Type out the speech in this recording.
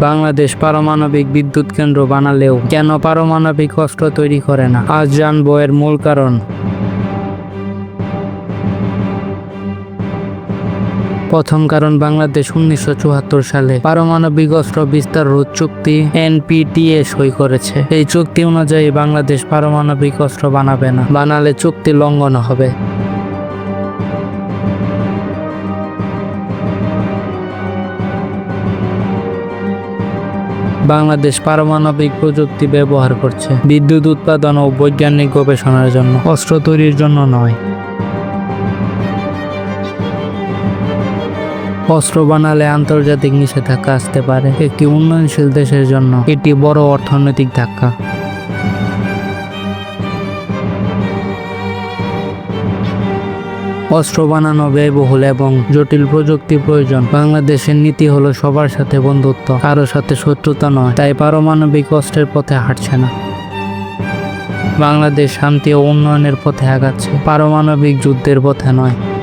বাংলাদেশ পারমাণবিক বিদ্যুৎ কেন্দ্র বানালেও কেন পারমাণবিক অস্ত্র তৈরি করে না? আজ জানব এর মূল কারণ। প্রথম কারণ, বাংলাদেশ উনিশশো চুয়াত্তর সালে পারমাণবিক অস্ত্র বিস্তার রোধ চুক্তি এনপিটিএ সই করেছে। এই চুক্তি অনুযায়ী বাংলাদেশ পারমাণবিক অস্ত্র বানাবে না। বানালে চুক্তি লঙ্ঘন হবে। বাংলাদেশ পারমাণবিক প্রযুক্তি ব্যবহার করছে, বিদ্যুৎ উৎপাদন ও বৈজ্ঞানিক গবেষণার জন্য। অস্ত্র তৈরির জন্য নয়। অস্ত্র বানালে আন্তর্জাতিক নিষেধাজ্ঞা আসতে পারে। একটি উন্নয়নশীল দেশের জন্য এটি বড় অর্থনৈতিক ধাক্কা। অস্ত্র বানানো ব্যয়বহুল এবং জটিল প্রযুক্তি প্রয়োজন। বাংলাদেশের নীতি হলো সবার সাথে বন্ধুত্ব, কারও সাথে শত্রুতা নয়, তাই পারমাণবিক অস্ত্রের পথে হাঁটছে না। বাংলাদেশ শান্তি ও উন্নয়নের পথে আগাচ্ছে, পারমাণবিক যুদ্ধের পথে নয়।